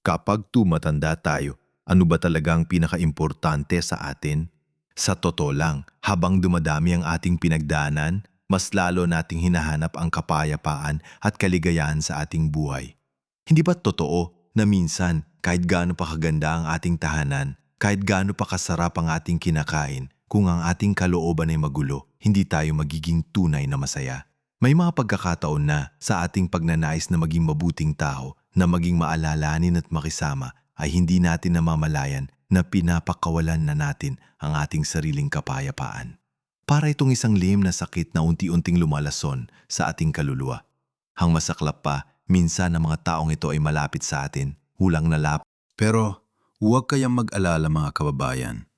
Kapag tumatanda tayo, ano ba talaga ang pinakaimportante sa atin? Sa totoo lang, habang dumadami ang ating pinagdaanan, mas lalo nating hinahanap ang kapayapaan at kaligayahan sa ating buhay. Hindi ba totoo na minsan kahit gaano pa kaganda ang ating tahanan, kahit gaano pa kasarap ang ating kinakain, kung ang ating kalooban ay magulo, hindi tayo magiging tunay na masaya. May mga pagkakataon na sa ating pagnanais na maging mabuting tao, na maging maalalanin at makisama, ay hindi natin namamalayan na pinapakawalan na natin ang ating sariling kapayapaan. Para itong isang lihim na sakit na unti-unting lumalason sa ating kaluluwa. Hang masaklap pa, minsan ang mga taong ito ay malapit sa atin, hulang na lap. Pero huwag kayang mag-alala mga kababayan.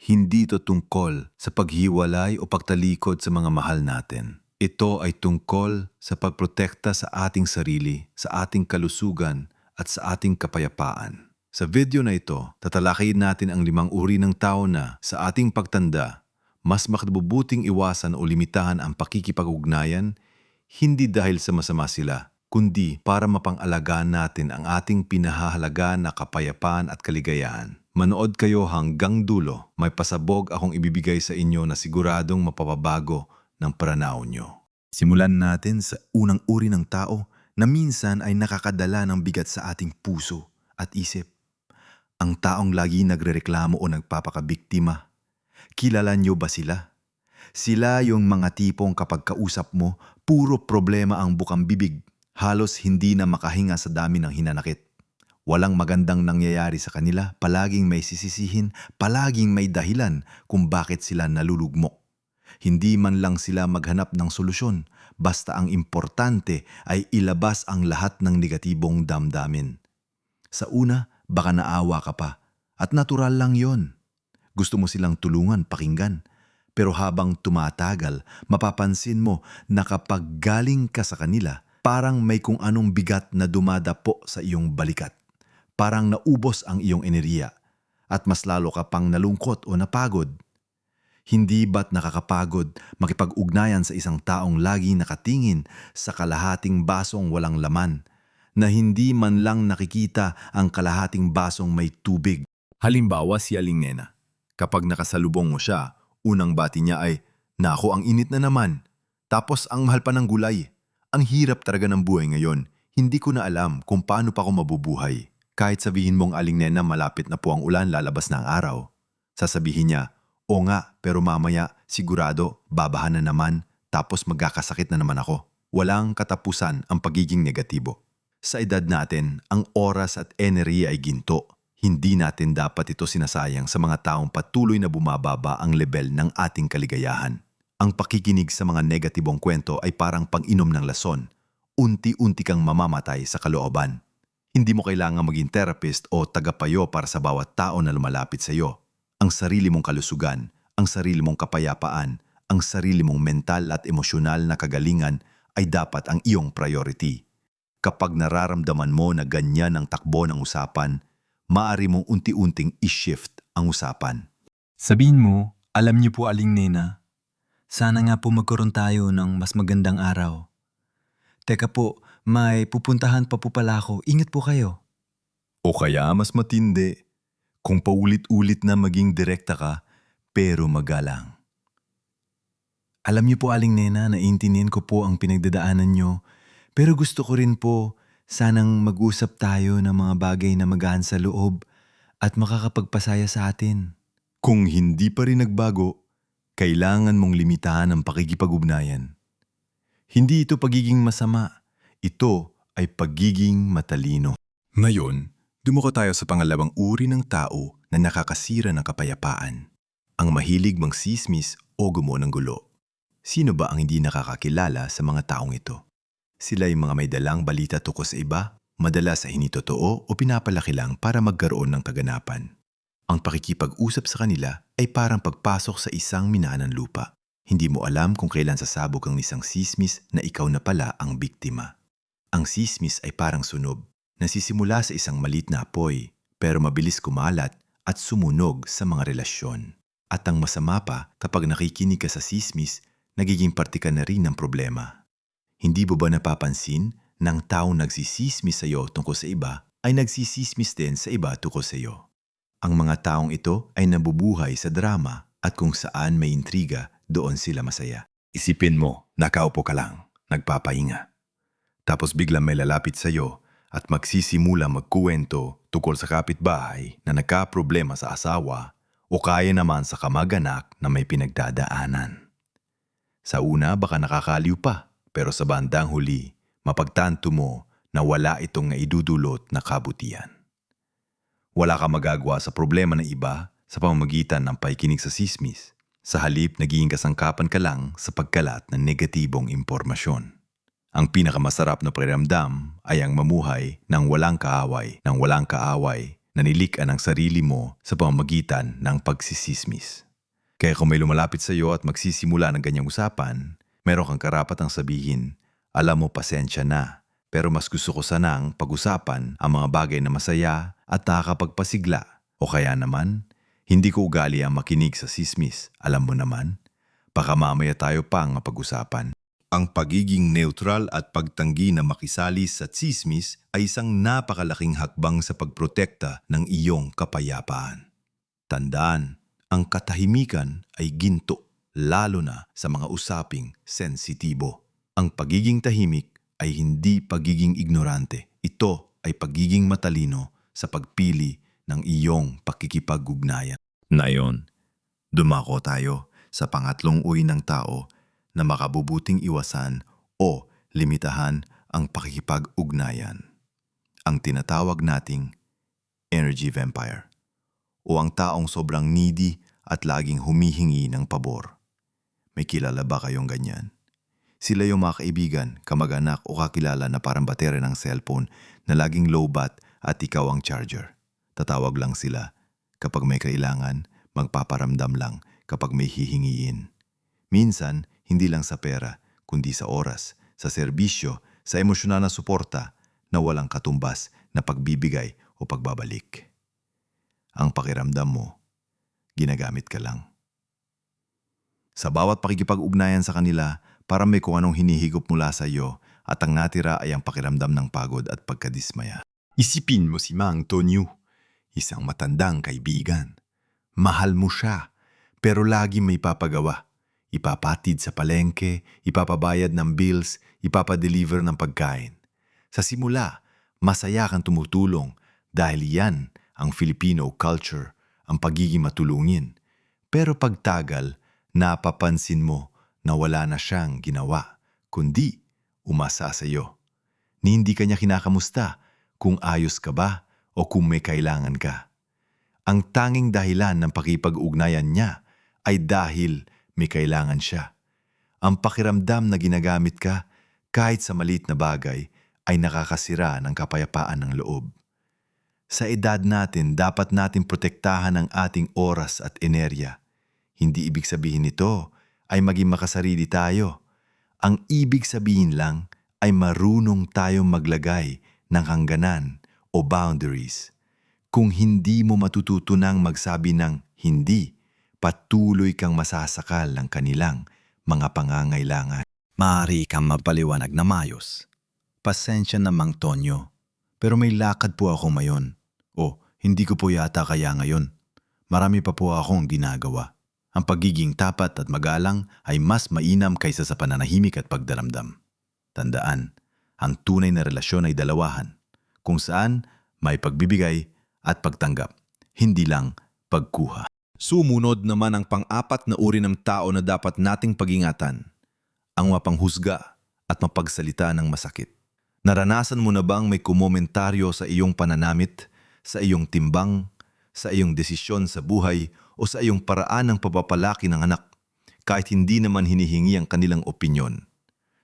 Hindi ito tungkol sa paghiwalay o pagtalikod sa mga mahal natin. Ito ay tungkol sa pagprotekta sa ating sarili, sa ating kalusugan at sa ating kapayapaan. Sa video na ito, tatalakayin natin ang limang uri ng tao na sa ating pagtanda, mas makabubuting iwasan o limitahan ang pakikipag-ugnayan hindi dahil sa masama sila, kundi para mapangalagaan natin ang ating pinahahalagaan na kapayapaan at kaligayahan. Manood kayo hanggang dulo, may pasabog akong ibibigay sa inyo na siguradong mapapabago ng pananaw nyo. Simulan natin sa unang uri ng tao na minsan ay nakakadala ng bigat sa ating puso at isip. Ang taong lagi nagrereklamo o nagpapakabiktima. Kilala nyo ba sila? Sila yung mga tipong kapag kausap mo, puro problema ang bukang bibig. Halos hindi na makahinga sa dami ng hinanakit. Walang magandang nangyayari sa kanila, palaging may sisisihin, palaging may dahilan kung bakit sila nalulugmok. Hindi man lang sila maghanap ng solusyon, basta ang importante ay ilabas ang lahat ng negatibong damdamin. Sa una, baka naawa ka pa, at natural lang yon. Gusto mo silang tulungan, pakinggan. Pero habang tumatagal, mapapansin mo na kapag galing ka sa kanila, parang may kung anong bigat na dumadapo sa iyong balikat. Parang naubos ang iyong enerhiya at mas lalo ka pang nalungkot o napagod. Hindi ba't nakakapagod makipag-ugnayan sa isang taong lagi nakatingin sa kalahating basong walang laman, na hindi man lang nakikita ang kalahating basong may tubig? Halimbawa si Aling Nena. Kapag nakasalubong mo siya, unang bati niya ay, Nako, ang init na naman. Tapos ang mahal pa ng gulay. Ang hirap talaga ng buhay ngayon. Hindi ko na alam kung paano pa ako mabubuhay. Kahit sabihin mong Aling Nena malapit na po ang ulan lalabas na ang araw. Sasabihin niya, O nga, pero mamaya sigurado babahan na naman tapos magkakasakit na naman ako. Walang katapusan ang pagiging negatibo. Sa edad natin, ang oras at enerhiya ay ginto. Hindi natin dapat ito sinasayang sa mga taong patuloy na bumababa ang level ng ating kaligayahan. Ang pakikinig sa mga negatibong kwento ay parang pang-inom ng lason. Unti-unti kang mamamatay sa kalooban. Hindi mo kailangan maging therapist o tagapayo para sa bawat tao na lumalapit sa iyo. Ang sarili mong kalusugan, ang sarili mong kapayapaan, ang sarili mong mental at emosyonal na kagalingan ay dapat ang iyong priority. Kapag nararamdaman mo na ganyan ang takbo ng usapan, maari mong unti-unting i-shift ang usapan. Sabihin mo, alam niyo po aling nena. Sana nga po magkaroon tayo ng mas magandang araw. Teka po, may pupuntahan pa po pala ako. Ingat po kayo. O kaya mas matindi, kung paulit-ulit na maging direkta ka, pero magalang. Alam niyo po aling nena, naiintindihan ko po ang pinagdadaanan niyo. Pero gusto ko rin po sanang mag-usap tayo ng mga bagay na magaan sa loob at makakapagpasaya sa atin. Kung hindi pa rin nagbago, kailangan mong limitahan ang pakikipag-ugnayan. Hindi ito pagiging masama, ito ay pagiging matalino. Ngayon, dumako tayo sa pangalawang uri ng tao na nakakasira ng kapayapaan. Ang mahilig mangsismis o gumo ng gulo. Sino ba ang hindi nakakakilala sa mga taong ito? Sila ay mga may dalang balita tungkol sa iba, madalas ay hindi totoo o pinapalaki lang para magkaroon ng kaganapan. Ang pakikipag-usap sa kanila ay parang pagpasok sa isang minaan lupa. Hindi mo alam kung kailan sasabog ang isang sismis na ikaw na pala ang biktima. Ang sismis ay parang sunog, nasisimula sa isang malit na apoy, pero mabilis kumalat at sumunog sa mga relasyon. At ang masama pa, kapag nakikinig ka sa sismis, nagiging parte ka na rin ng problema. Hindi mo ba napapansin ng taong nagsisismis sa iyo tungkol sa iba, ay nagsisismis din sa iba tukol sa iyo. Ang mga taong ito ay nabubuhay sa drama at kung saan may intriga, doon sila masaya. Isipin mo, nakaupo ka lang, nagpapahinga. Tapos biglang may lalapit sa iyo at magsisimula magkuwento tungkol sa kapitbahay na nagka-problema sa asawa o kaya naman sa kamag-anak na may pinagdadaanan. Sa una baka nakakaliw pa, pero sa bandang huli, mapagtanto mo na wala itong naidudulot na kabutihan. Wala ka magagawa sa problema ng iba sa pamamagitan ng paikinig sa sismis. Sa halip, naging kasangkapan ka lang sa pagkalat ng negatibong impormasyon. Ang pinakamasarap na pakiramdam ay ang mamuhay ng walang kaaway, ng walang kaaway na nilikan ang sarili mo sa pamamagitan ng pagsisismis. Kaya kung may lumalapit sa iyo at magsisimula ng ganyang usapan, meron kang karapatang sabihin, alam mo pasensya na, pero mas gusto ko sanang pag-usapan ang mga bagay na masaya at nakakapagpasigla. O kaya naman, hindi ko ugali ang makinig sa sismis, alam mo naman. Baka mamaya tayo pa ang pag-usapan. Ang pagiging neutral at pagtanggi na makisali sa tsismis ay isang napakalaking hakbang sa pagprotekta ng iyong kapayapaan. Tandaan, ang katahimikan ay ginto, lalo na sa mga usaping sensitibo. Ang pagiging tahimik ay hindi pagiging ignorante. Ito ay pagiging matalino sa pagpili ng iyong pakikipag-ugnayan. Nayon, dumako tayo sa pangatlong uwi ng tao na makabubuting iwasan o limitahan ang pakikipag-ugnayan. Ang tinatawag nating energy vampire o ang taong sobrang needy at laging humihingi ng pabor. May kilala ba kayong ganyan? Sila yung mga kaibigan, kamag-anak o kakilala na parang baterya ng cellphone na laging low bat at ikaw ang charger. Tatawag lang sila. Kapag may kailangan, magpaparamdam lang kapag may hihingiin. Minsan, hindi lang sa pera, kundi sa oras, sa serbisyo, sa emosyonal na suporta na walang katumbas na pagbibigay o pagbabalik. Ang pakiramdam mo, ginagamit ka lang. Sa bawat pakikipag-ugnayan sa kanila, para may kung anong hinihigop mula sa iyo at ang natira ay ang pakiramdam ng pagod at pagkadismaya. Isipin mo si Mang Tonyo, isang matandang kaibigan. Mahal mo siya, pero lagi may papagawa. Ipapatid sa palengke, ipapabayad ng bills, ipapadeliver ng pagkain. Sa simula, masaya kang tumutulong dahil yan ang Filipino culture, ang pagiging matulungin. Pero pagtagal, napapansin mo na wala na siyang ginawa, kundi umasa sa iyo. Ni hindi kanya kinakamusta kung ayos ka ba o kung may kailangan ka. Ang tanging dahilan ng pakipag-ugnayan niya ay dahil may kailangan siya. Ang pakiramdam na ginagamit ka kahit sa maliit na bagay ay nakakasira ng kapayapaan ng loob. Sa edad natin, dapat natin protektahan ang ating oras at enerya. Hindi ibig sabihin nito ay maging makasarili tayo. Ang ibig sabihin lang ay marunong tayong maglagay ng hangganan o boundaries. Kung hindi mo matututunang magsabi ng hindi, patuloy kang masasakal ng kanilang mga pangangailangan. Maaari kang mapaliwanag na mayos. Pasensya na Mang Tonyo, pero may lakad po ako ngayon. O, hindi ko po yata kaya ngayon. Marami pa po akong ginagawa. Ang pagiging tapat at magalang ay mas mainam kaysa sa pananahimik at pagdaramdam. Tandaan, ang tunay na relasyon ay dalawahan, kung saan may pagbibigay at pagtanggap, hindi lang pagkuha. Sumunod naman ang pang-apat na uri ng tao na dapat nating pag-ingatan, ang mapanghusga at mapagsalita ng masakit. Naranasan mo na bang may kumomentaryo sa iyong pananamit, sa iyong timbang, sa iyong desisyon sa buhay o sa iyong paraan ng pagpapalaki ng anak, kahit hindi naman hinihingi ang kanilang opinyon?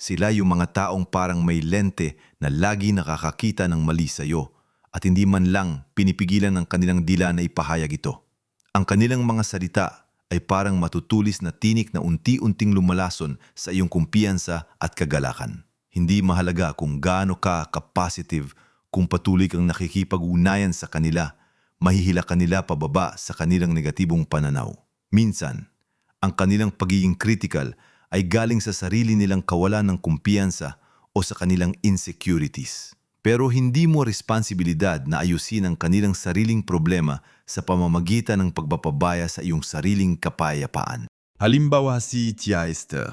Sila yung mga taong parang may lente na lagi nakakakita ng mali sa iyo at hindi man lang pinipigilan ng kanilang dila na ipahayag ito. Ang kanilang mga salita ay parang matutulis na tinik na unti-unting lumalason sa iyong kumpiyansa at kagalakan. Hindi mahalaga kung gaano ka ka-positive kung patuloy kang nakikipag-unayan sa kanila, mahihila kanila pababa sa kanilang negatibong pananaw. Minsan, ang kanilang pagiging critical ay galing sa sarili nilang kawalan ng kumpiyansa o sa kanilang insecurities. Pero hindi mo responsibilidad na ayusin ang kanilang sariling problema sa pamamagitan ng pagpapabaya sa iyong sariling kapayapaan. Halimbawa si Tia Esther.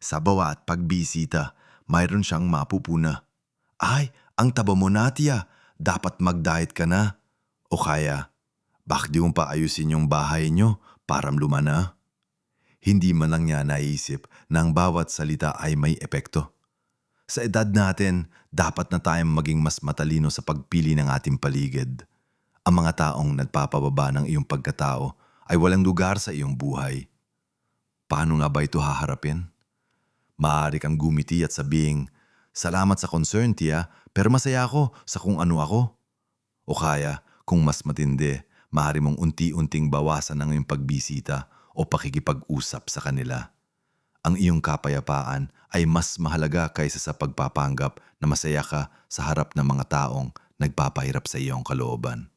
Sa bawat pagbisita, mayroon siyang mapupuna. Ay, ang taba mo na, Tia. Dapat mag-diet ka na. O kaya, bakit di mo pa ayusin yung bahay nyo para lumana? Hindi man lang niya naisip na ang bawat salita ay may epekto. Sa edad natin, dapat na tayong maging mas matalino sa pagpili ng ating paligid. Ang mga taong nagpapababa ng iyong pagkatao ay walang lugar sa iyong buhay. Paano nga ba ito haharapin? Maaari kang gumiti at sabing, Salamat sa concern, tiya, pero masaya ako sa kung ano ako. O kaya, kung mas matindi, maaari mong unti-unting bawasan ang iyong pagbisita o pakikipag-usap sa kanila. Ang iyong kapayapaan ay mas mahalaga kaysa sa pagpapanggap na masaya ka sa harap ng mga taong nagpapahirap sa iyong kalooban.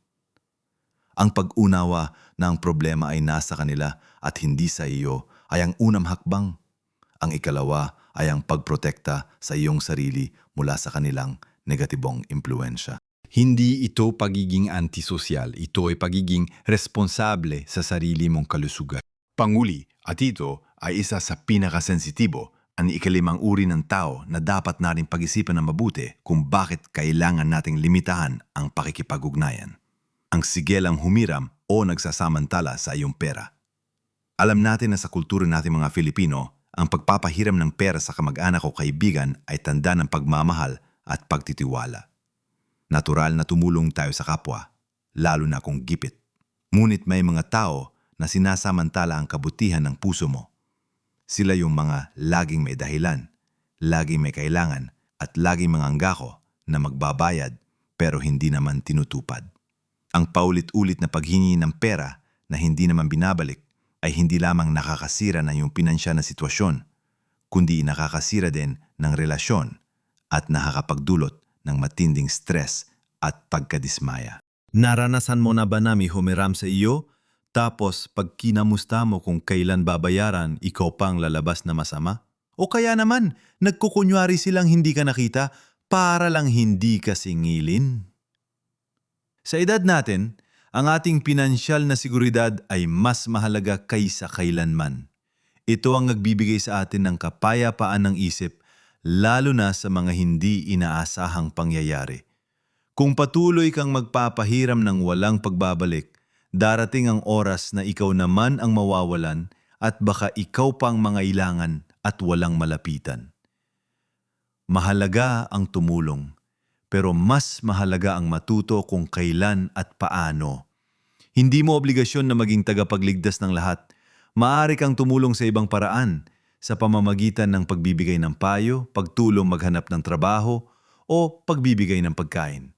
Ang pag-unawa na ang problema ay nasa kanila at hindi sa iyo ay ang unang hakbang. Ang ikalawa ay ang pagprotekta sa iyong sarili mula sa kanilang negatibong impluensya. Hindi ito pagiging antisosyal, ito ay pagiging responsable sa sarili mong kalusugan. Panguli, at ito ay isa sa pinakasensitibo ang ikalimang uri ng tao na dapat natin pag-isipan ng mabuti kung bakit kailangan nating limitahan ang pakikipag-ugnayan. Ang sigelang humiram o nagsasamantala sa iyong pera. Alam natin na sa kultura natin mga Filipino, ang pagpapahiram ng pera sa kamag-anak o kaibigan ay tanda ng pagmamahal at pagtitiwala. Natural na tumulong tayo sa kapwa, lalo na kung gipit. Ngunit may mga tao na sinasamantala ang kabutihan ng puso mo. Sila yung mga laging may dahilan, laging may kailangan, at laging mga na magbabayad pero hindi naman tinutupad. Ang paulit-ulit na paghingi ng pera na hindi naman binabalik ay hindi lamang nakakasira ng iyong pinansyal na sitwasyon, kundi nakakasira din ng relasyon at nakakapagdulot ng matinding stress at pagkadismaya. Naranasan mo na ba nami humiram sa iyo? Tapos pag kinamusta mo kung kailan babayaran, ikaw pang lalabas na masama? O kaya naman, nagkukunyari silang hindi ka nakita para lang hindi ka singilin? Sa edad natin, ang ating pinansyal na seguridad ay mas mahalaga kaysa kailanman. Ito ang nagbibigay sa atin ng kapayapaan ng isip, lalo na sa mga hindi inaasahang pangyayari. Kung patuloy kang magpapahiram ng walang pagbabalik, darating ang oras na ikaw naman ang mawawalan at baka ikaw pang mangailangan at walang malapitan. Mahalaga ang tumulong, pero mas mahalaga ang matuto kung kailan at paano. Hindi mo obligasyon na maging tagapagligtas ng lahat. Maaari kang tumulong sa ibang paraan, sa pamamagitan ng pagbibigay ng payo, pagtulong maghanap ng trabaho, o pagbibigay ng pagkain.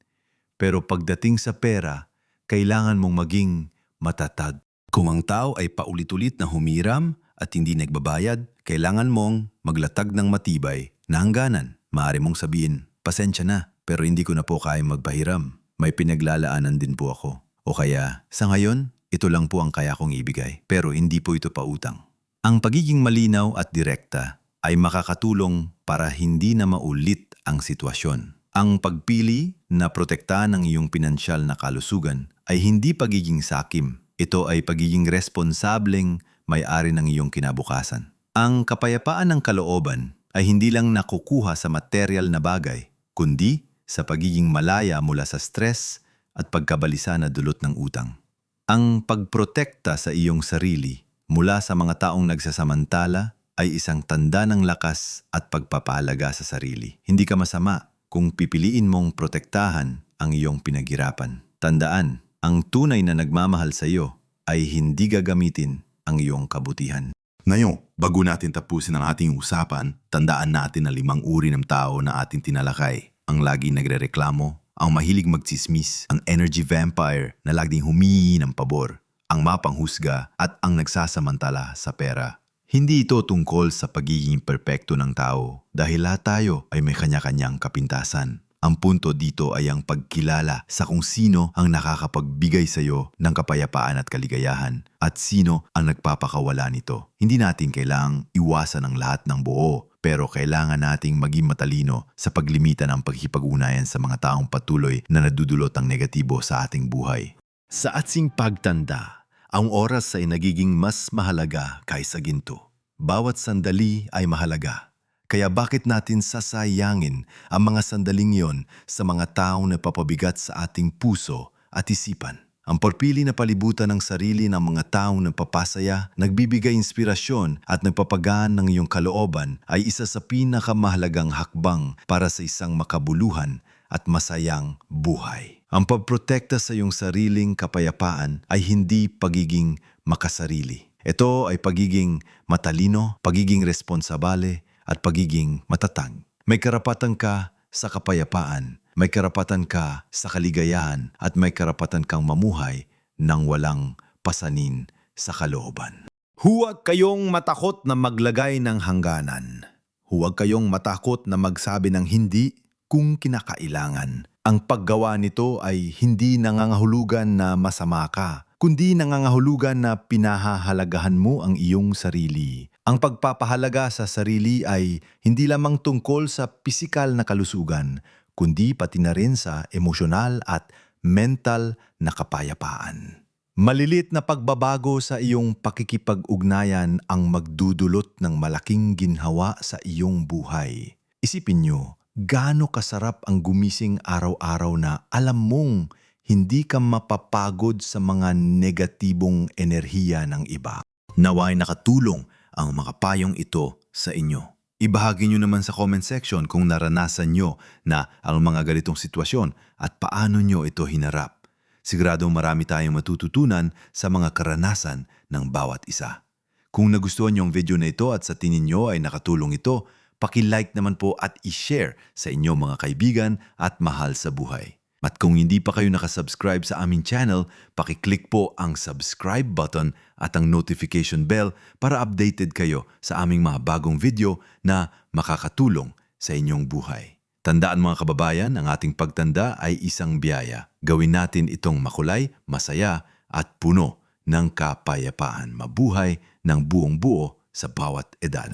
Pero pagdating sa pera, kailangan mong maging matatag. Kung ang tao ay paulit-ulit na humiram at hindi nagbabayad, kailangan mong maglatag ng matibay na hangganan. Maaari mong sabihin, pasensya na, pero hindi ko na po kaya magpahiram. May pinaglalaanan din po ako. O kaya, sa ngayon, ito lang po ang kaya kong ibigay, pero hindi po ito pautang. Ang pagiging malinaw at direkta ay makakatulong para hindi na maulit ang sitwasyon. Ang pagpili na protektahan ang iyong pinansyal na kalusugan ay hindi pagiging sakim. Ito ay pagiging responsableng may-ari ng iyong kinabukasan. Ang kapayapaan ng kalooban ay hindi lang nakukuha sa material na bagay, kundi sa pagiging malaya mula sa stress at pagkabalisa na dulot ng utang. Ang pagprotekta sa iyong sarili mula sa mga taong nagsasamantala ay isang tanda ng lakas at pagpapahalaga sa sarili. Hindi ka masama kung pipiliin mong protektahan ang iyong pinaghirapan. Tandaan, ang tunay na nagmamahal sa iyo ay hindi gagamitin ang iyong kabutihan. Ngayon, bago natin tapusin ang ating usapan, tandaan natin na limang uri ng tao na ating tinalakay. Ang lagi nagrereklamo, ang mahilig magtsismis, ang energy vampire na laging humihingi ng pabor, ang mapanghusga at ang nagsasamantala sa pera. Hindi ito tungkol sa pagiging perpekto ng tao dahil lahat tayo ay may kanya-kanyang kapintasan. Ang punto dito ay ang pagkilala sa kung sino ang nakakapagbigay sa iyo ng kapayapaan at kaligayahan at sino ang nagpapakawala nito. Hindi natin kailangang iwasan ang lahat ng buo Pero kailangan nating maging matalino sa paglimita ng paghipag-unayan sa mga taong patuloy na nadudulot ang negatibo sa ating buhay. Sa ating pagtanda, ang oras ay nagiging mas mahalaga kaysa ginto. Bawat sandali ay mahalaga. Kaya bakit natin sasayangin ang mga sandaling yon sa mga taong napapabigat sa ating puso at isipan? Ang porpili na palibutan ng sarili ng mga taong nagpapasaya, nagbibigay inspirasyon at nagpapagaan ng iyong kalooban ay isa sa pinakamahalagang hakbang para sa isang makabuluhan at masayang buhay. Ang pagprotekta sa iyong sariling kapayapaan ay hindi pagiging makasarili. Ito ay pagiging matalino, pagiging responsabale at pagiging matatag. May karapatan ka sa kapayapaan, may karapatan ka sa kaligayahan at may karapatan kang mamuhay ng walang pasanin sa kalooban. Huwag kayong matakot na maglagay ng hangganan. Huwag kayong matakot na magsabi ng hindi kung kinakailangan. Ang paggawa nito ay hindi nangangahulugan na masama ka, kundi nangangahulugan na pinahahalagahan mo ang iyong sarili. Ang pagpapahalaga sa sarili ay hindi lamang tungkol sa pisikal na kalusugan, kundi pati na rin sa emosyonal at mental na kapayapaan. Malilit na pagbabago sa iyong pakikipag-ugnayan ang magdudulot ng malaking ginhawa sa iyong buhay. Isipin niyo, gaano kasarap ang gumising araw-araw na alam mong hindi ka mapapagod sa mga negatibong enerhiya ng iba. Naway nakatulong ang mga payong ito sa inyo. Ibahagi nyo naman sa comment section kung naranasan nyo na ang mga ganitong sitwasyon at paano nyo ito hinarap. Siguradong marami tayong matututunan sa mga karanasan ng bawat isa. Kung nagustuhan nyo ang video na ito at sa tingin nyo ay nakatulong ito, paki-like naman po at i-share sa inyong mga kaibigan at mahal sa buhay. At kung hindi pa kayo nakasubscribe sa aming channel, paki-click po ang subscribe button at ang notification bell para updated kayo sa aming mga bagong video na makakatulong sa inyong buhay. Tandaan mga kababayan, ang ating pagtanda ay isang biyaya. Gawin natin itong makulay, masaya at puno ng kapayapaan. Mabuhay ng buong buo sa bawat edad.